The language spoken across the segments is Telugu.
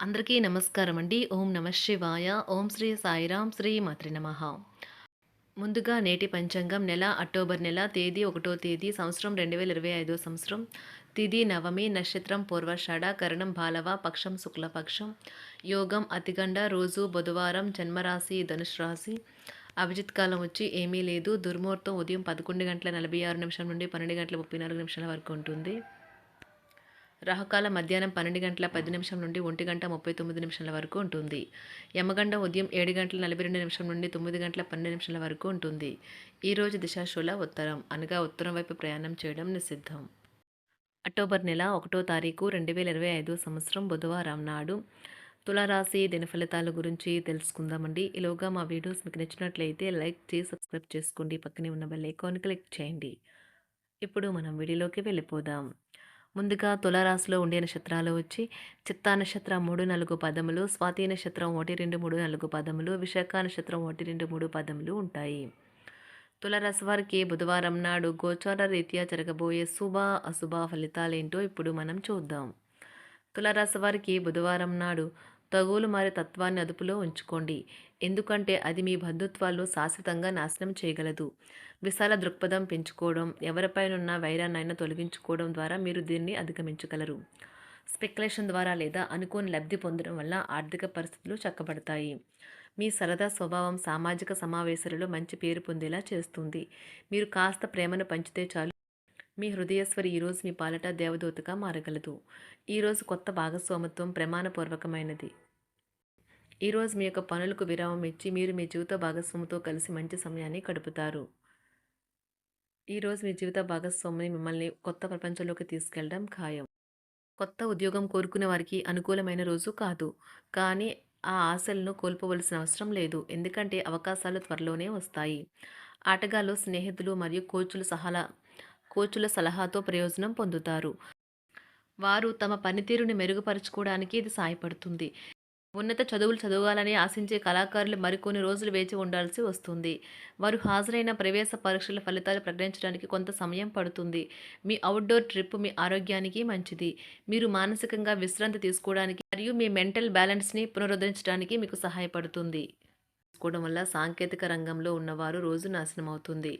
అందరికీ నమస్కారం అండి. ఓం నమ శివాయ. ఓం శ్రీ సాయిరాం శ్రీ మాత్రి నమ. ముందుగా నేటి పంచాంగం నెల అక్టోబర్ నెల తేదీ ఒకటో తేదీ సంవత్సరం రెండు వేల ఇరవై ఐదో సంవత్సరం. తిది నవమి నక్షత్రం పూర్వషాఢ కరణం బాలవ పక్షం శుక్లపక్షం. యోగం అతిగండ రోజు బుధవారం జన్మరాశి ధనుష్ రాశి. అభిజిత్ కాలం వచ్చి ఏమీ లేదు. దుర్ముహూర్తం ఉదయం పదకొండు గంటల నలభై ఆరు నిమిషం నుండి పన్నెండు గంటల ముప్పై నాలుగు నిమిషాల వరకు ఉంటుంది. రాహుకాల మధ్యాహ్నం పన్నెండు గంటల పది నిమిషం నుండి ఒంటి గంట ముప్పై తొమ్మిది నిమిషాల వరకు ఉంటుంది. యమగండ ఉదయం ఏడు గంటల నలభై రెండు నిమిషం నుండి తొమ్మిది గంటల పన్నెండు నిమిషాల వరకు ఉంటుంది. ఈరోజు దిశాశూల ఉత్తరం. అనగా ఉత్తరం వైపు ప్రయాణం చేయడం నిషిద్ధం. అక్టోబర్ నెల ఒకటో తారీఖు రెండు వేల ఇరవై ఐదో సంవత్సరం బుధవారం నాడు తులారాశి దినఫలితాల గురించి తెలుసుకుందామండి. ఈలోగా మా వీడియోస్ మీకు నచ్చినట్లయితే లైక్ చేసి సబ్స్క్రైబ్ చేసుకోండి. పక్కనే ఉన్న బెల్ ఐకాన్ క్లిక్ చేయండి. ఇప్పుడు మనం వీడియోలోకి వెళ్ళిపోదాం. ముందుగా తులారాశిలో ఉండే నక్షత్రాలు వచ్చి చిత్తా నక్షత్రం మూడు నాలుగు పదములు స్వాతి నక్షత్రం ఒకటి రెండు మూడు నాలుగు పదములు విశాఖ నక్షత్రం ఒకటి రెండు మూడు పదములు ఉంటాయి. తులరాశి వారికి బుధవారం నాడు గోచార రీత్యా జరగబోయే శుభ అశుభ ఫలితాలేంటో ఇప్పుడు మనం చూద్దాం. తులరాశి వారికి బుధవారం నాడు తగులు మారే తత్వాన్ని అదుపులో ఉంచుకోండి. ఎందుకంటే అది మీ బంధుత్వాలు శాశ్వతంగా నాశనం చేయగలదు. విశాల దృక్పథం పెంచుకోవడం ఎవరిపైనున్న వైరాన్నైనా తొలగించుకోవడం ద్వారా మీరు దీన్ని అధిగమించగలరు. స్పెక్యులేషన్ ద్వారా లేదా అనుకోని లబ్ధి పొందడం వల్ల ఆర్థిక పరిస్థితులు చక్కబడతాయి. మీ సరదా స్వభావం సామాజిక సమావేశాలలో మంచి పేరు పొందేలా చేస్తుంది. మీరు కాస్త ప్రేమను పంచితే చాలు. మీ హృదయస్వరి ఈరోజు మీ పాలట దేవదూతగా మారగలదు. ఈరోజు కొత్త భాగస్వామత్వం ప్రమాణపూర్వకమైనది. ఈరోజు మీ యొక్క పనులకు విరామం ఇచ్చి మీరు మీ జీవిత భాగస్వామితో కలిసి మంచి సమయాన్ని గడుపుతారు. ఈరోజు మీ జీవిత భాగస్వామిని మిమ్మల్ని కొత్త ప్రపంచంలోకి తీసుకెళ్ళడం ఖాయం. కొత్త ఉద్యోగం కోరుకునే వారికి అనుకూలమైన రోజు కాదు. కానీ ఆ ఆశలను కోల్పోవలసిన అవసరం లేదు. ఎందుకంటే అవకాశాలు త్వరలోనే వస్తాయి. ఆటగాళ్ళు స్నేహితులు మరియు కోచ్లు సహాల కోచుల సలహాతో ప్రయోజనం పొందుతారు. వారు తమ పనితీరుని మెరుగుపరుచుకోవడానికి ఇది సహాయపడుతుంది ఉన్నత చదువులు చదవాలని ఆశించే కళాకారులు మరికొన్ని రోజులు వేచి ఉండాల్సి వస్తుంది. వారు హాజరైన ప్రవేశ పరీక్షల ఫలితాలు ప్రకటించడానికి కొంత సమయం పడుతుంది. మీ అవుట్డోర్ ట్రిప్ మీ ఆరోగ్యానికి మంచిది. మీరు మానసికంగా విశ్రాంతి తీసుకోవడానికి మరియు మీ మెంటల్ బ్యాలెన్స్ని పునరుద్ధరించడానికి మీకు సహాయపడుతుంది. తీసుకోవడం వల్ల సాంకేతిక రంగంలో ఉన్నవారు రోజు నాశనం అవుతుంది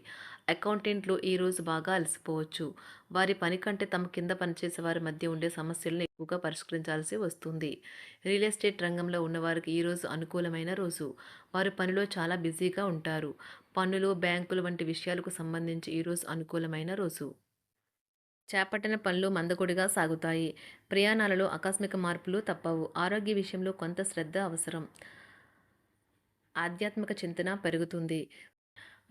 అకౌంటెంట్లు ఈరోజు బాగా అలసిపోవచ్చు. వారి పని కంటే తమ కింద పనిచేసే వారి మధ్య ఉండే సమస్యలను ఎక్కువగా పరిష్కరించాల్సి వస్తుంది. రియల్ ఎస్టేట్ రంగంలో ఉన్నవారికి ఈరోజు అనుకూలమైన రోజు. వారు పనిలో చాలా బిజీగా ఉంటారు. పన్నులు బ్యాంకులు వంటి విషయాలకు సంబంధించి ఈరోజు అనుకూలమైన రోజు. చేపట్టిన పనులు మందకొడిగా సాగుతాయి. ప్రయాణాలలో ఆకస్మిక మార్పులు తప్పవు. ఆరోగ్య విషయంలో కొంత శ్రద్ధ అవసరం. ఆధ్యాత్మిక చింతన పెరుగుతుంది.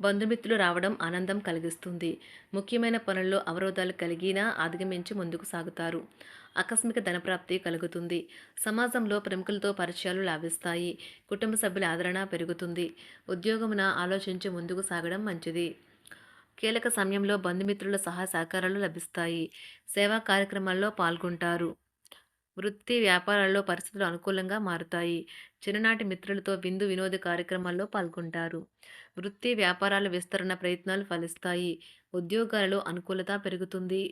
బంధుమిత్రులు రావడం ఆనందం కలిగిస్తుంది. ముఖ్యమైన పనుల్లో అవరోధాలు కలిగినా అధిగమించి ముందుకు సాగుతారు. ఆకస్మిక ధనప్రాప్తి కలుగుతుంది. సమాజంలో ప్రముఖులతో పరిచయాలు లాభిస్తాయి. కుటుంబ సభ్యుల ఆదరణ పెరుగుతుంది. ఉద్యోగమున ఆలోచించి ముందుకు సాగడం మంచిది. కీలక సమయంలో బంధుమిత్రుల సహాయ సహకారాలు లభిస్తాయి. సేవా కార్యక్రమాల్లో పాల్గొంటారు. వృత్తి వ్యాపారాల్లో పరిస్థితులు అనుకూలంగా మారుతాయి. చిన్ననాటి మిత్రులతో విందు వినోద కార్యక్రమాల్లో పాల్గొంటారు. వృత్తి వ్యాపారాల విస్తరణ ప్రయత్నాలు ఫలిస్తాయి. ఉద్యోగాలలో అనుకూలత పెరుగుతుంది.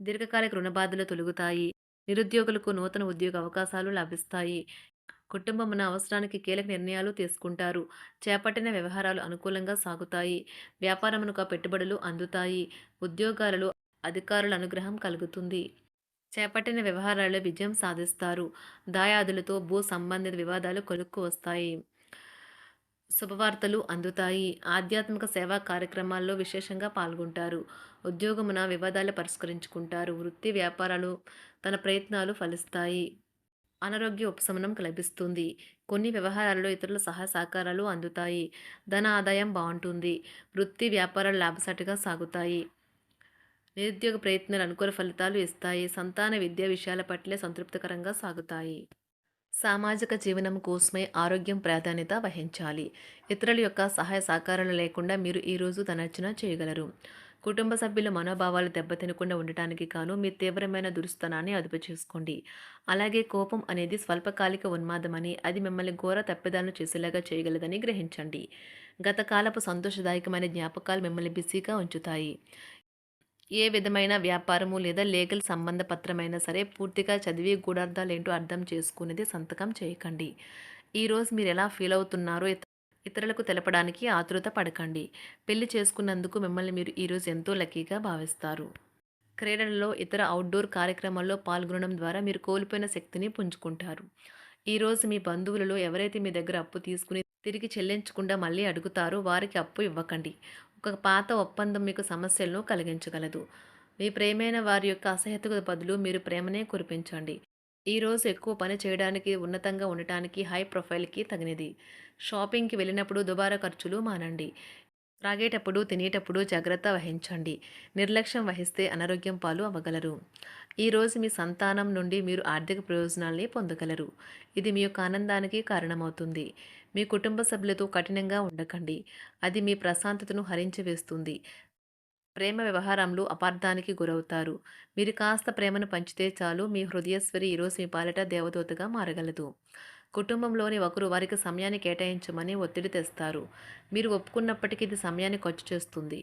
దీర్ఘకాలిక రుణబాధలు తొలుగుతాయి. నిరుద్యోగులకు నూతన ఉద్యోగ అవకాశాలు లభిస్తాయి. కుటుంబమున అవసరానికి కీలక నిర్ణయాలు తీసుకుంటారు. చేపట్టిన వ్యవహారాలు అనుకూలంగా సాగుతాయి. వ్యాపారమునకు పెట్టుబడులు అందుతాయి. ఉద్యోగాలలో అధికారుల అనుగ్రహం కలుగుతుంది. చేపట్టిన వ్యవహారాల్లో విజయం సాధిస్తారు. దాయాదులతో భూ సంబంధిత వివాదాలు కొలుక్కు వస్తాయి. శుభవార్తలు అందుతాయి. ఆధ్యాత్మిక సేవా కార్యక్రమాల్లో విశేషంగా పాల్గొంటారు. ఉద్యోగమున వివాదాలు పరిష్కరించుకుంటారు. వృత్తి వ్యాపారాలు తన ప్రయత్నాలు ఫలిస్తాయి. అనారోగ్య ఉపశమనం లభిస్తుంది. కొన్ని వ్యవహారాల్లో ఇతరుల సహాయ సహకారాలు అందుతాయి. ధన ఆదాయం బాగుంటుంది. వృత్తి వ్యాపారాలు లాభసాటిగా సాగుతాయి. నిరుద్యోగ ప్రయత్నాలు అనుకూల ఫలితాలు ఇస్తాయి. సంతాన విద్యా విషయాల పట్లే సంతృప్తికరంగా సాగుతాయి. సామాజిక జీవనం కోసమే ఆరోగ్యం ప్రాధాన్యత వహించాలి. ఇతరుల యొక్క సహాయ సహకారాలు లేకుండా మీరు ఈరోజు ధనర్చన చేయగలరు. కుటుంబ సభ్యుల మనోభావాలు దెబ్బతినకుండా ఉండటానికి కాను మీ తీవ్రమైన దురుస్తనాన్ని అదుపు చేసుకోండి. అలాగే కోపం అనేది స్వల్పకాలిక ఉన్మాదమని అది మిమ్మల్ని ఘోర తప్పిదాలను చేసేలాగా చేయగలదని గ్రహించండి. గతకాలపు సంతోషదాయకమైన జ్ఞాపకాలు మిమ్మల్ని బిజీగా ఉంచుతాయి. ఏ విధమైన వ్యాపారము లేదా లీగల్ సంబంధ పత్రమైనా సరే పూర్తిగా చదివి గూఢార్థాలేంటో అర్థం చేసుకునేది సంతకం చేయకండి. ఈరోజు మీరు ఎలా ఫీల్ అవుతున్నారో ఇతరులకు తెలపడానికి ఆతృత పడకండి. పెళ్ళి చేసుకున్నందుకు మిమ్మల్ని మీరు ఈరోజు ఎంతో లక్కీగా భావిస్తారు. క్రీడలలో ఇతర అవుట్డోర్ కార్యక్రమాల్లో పాల్గొనడం ద్వారా మీరు కోల్పోయిన శక్తిని పుంజుకుంటారు. ఈరోజు మీ బంధువులలో ఎవరైతే మీ దగ్గర అప్పు తీసుకుని తిరిగి చెల్లించకుండా మళ్ళీ అడుగుతారో వారికి అప్పు ఇవ్వకండి. ఒక పాత ఒప్పందం మీకు సమస్యలను కలిగించగలదు. మీ ప్రేమైన వారి యొక్క అసహ్యతకు బదులు మీరు ప్రేమనే కురిపించండి. ఈరోజు ఎక్కువ పని చేయడానికి ఉన్నతంగా ఉండటానికి హై ప్రొఫైల్కి తగినది. షాపింగ్కి వెళ్ళినప్పుడు దుబారా ఖర్చులు మానండి. త్రాగేటప్పుడు తినేటప్పుడు జాగ్రత్త వహించండి. నిర్లక్ష్యం వహిస్తే అనారోగ్యం పాలు అవ్వగలరు. ఈరోజు మీ సంతానం నుండి మీరు ఆర్థిక ప్రయోజనాల్ని పొందగలరు. ఇది మీ యొక్క ఆనందానికి కారణమవుతుంది. మీ కుటుంబ సభ్యులతో కఠినంగా ఉండకండి. అది మీ ప్రశాంతతను హరించివేస్తుంది. ప్రేమ వ్యవహారంలో అపార్థానికి గురవుతారు. మీరు కాస్త ప్రేమను పంచితే చాలు మీ హృదయశ్వరి ఈరోజు మీ పాలిట దేవదూతగా మారగలదు. కుటుంబంలోని ఒకరు వారికి సమయాన్ని కేటాయించమని ఒత్తిడి తెస్తారు. మీరు ఒప్పుకున్నప్పటికీ ఇది సమయాన్ని ఖర్చు చేస్తుంది.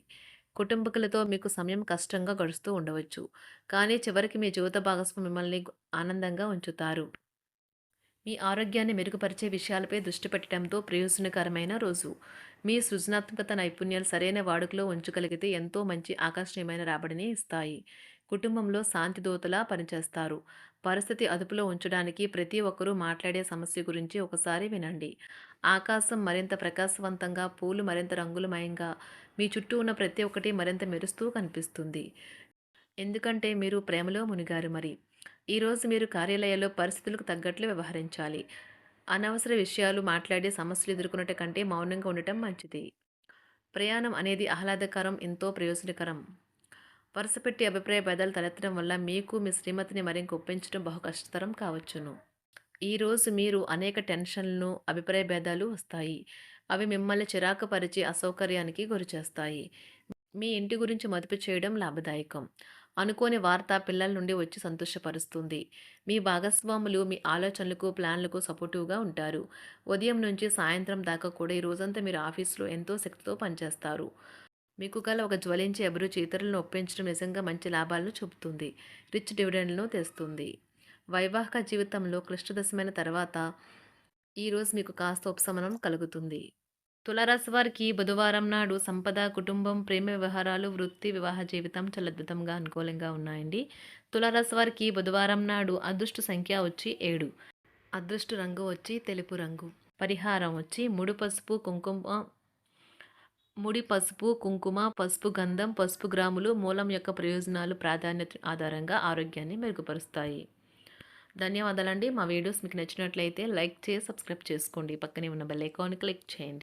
కుటుంబకులతో మీకు సమయం కష్టంగా గడుస్తూ ఉండవచ్చు. కానీ చివరికి మీ జీవిత భాగస్వామి మిమ్మల్ని ఆనందంగా ఉంచుతారు. మీ ఆరోగ్యాన్ని మెరుగుపరిచే విషయాలపై దృష్టి పెట్టడంతో ప్రయోజనకరమైన రోజు. మీ సృజనాత్మకత నైపుణ్యాలు సరైన వాడుకలో ఉంచగలిగితే ఎంతో మంచి ఆకర్షణీయమైన రాబడిని ఇస్తాయి. కుటుంబంలో శాంతి దూతలా పనిచేస్తారు. పరిస్థితి అదుపులో ఉంచడానికి ప్రతి ఒక్కరూ మాట్లాడే సమస్య గురించి ఒకసారి వినండి. ఆకాశం మరింత ప్రకాశవంతంగా పూలు మరింత రంగులమయంగా మీ చుట్టూ ఉన్న ప్రతి ఒక్కటి మరింత మెరుస్తూ కనిపిస్తుంది. ఎందుకంటే మీరు ప్రేమలో మునిగారు మరి. ఈరోజు మీరు కార్యాలయాల్లో పరిస్థితులకు తగ్గట్లు వ్యవహరించాలి. అనవసర విషయాలు మాట్లాడి సమస్యలు ఎదుర్కొనట కంటే మౌనంగా ఉండటం మంచిది. ప్రయాణం అనేది ఆహ్లాదకరం ఎంతో ప్రయోజనకరం. వరుసపెట్టి అభిప్రాయ భేదాలు తలెత్తడం వల్ల మీకు మీ శ్రీమతిని మరింత ఒప్పించడం బహు కష్టతరం కావచ్చును. ఈరోజు మీరు అనేక టెన్షన్లను అభిప్రాయ భేదాలు వస్తాయి. అవి మిమ్మల్ని చిరాకు పరిచి అసౌకర్యానికి గురిచేస్తాయి. మీ ఇంటి గురించి మదుపు చేయడం లాభదాయకం. అనుకోని వార్త పిల్లల నుండి వచ్చి సంతోషపరుస్తుంది. మీ భాగస్వాములు మీ ఆలోచనలకు ప్లాన్లకు సపోర్టివ్గా ఉంటారు. ఉదయం నుంచి సాయంత్రం దాకా కూడా ఈ రోజంతా మీరు ఆఫీస్లో ఎంతో శక్తితో పనిచేస్తారు. మీకు గల ఒక జ్వలించే అభిరుచి ఇతరులను ఒప్పించడం నిజంగా మంచి లాభాలను చూపుతుంది. రిచ్ డివిడెండ్లను తెస్తుంది. వైవాహిక జీవితంలో క్లిష్టదశమైన తర్వాత ఈరోజు మీకు కాస్త ఉపశమనం కలుగుతుంది. తులారాశి వారికి బుధవారం నాడు సంపద కుటుంబం ప్రేమ వ్యవహారాలు వృత్తి వివాహ జీవితం చాలా అద్భుతంగా అనుకూలంగా ఉన్నాయండి. తులారాశి వారికి బుధవారం నాడు అదృష్ట సంఖ్య వచ్చి ఏడు. అదృష్ట రంగు వచ్చి తెలుపు రంగు. పరిహారం వచ్చి ముడు పసుపు కుంకుమ ముడి పసుపు కుంకుమ పసుపు గంధం పసుపు గ్రాములు మూలం యొక్క ప్రయోజనాలు ప్రాధాన్యత ఆధారంగా ఆరోగ్యాన్ని మెరుగుపరుస్తాయి. ధన్యవాదాలండి. మా వీడియోస్ మీకు నచ్చినట్లయితే లైక్ చేసి సబ్స్క్రైబ్ చేసుకోండి. పక్కనే ఉన్న బెల్ ఐకాన్ క్లిక్ చేయండి.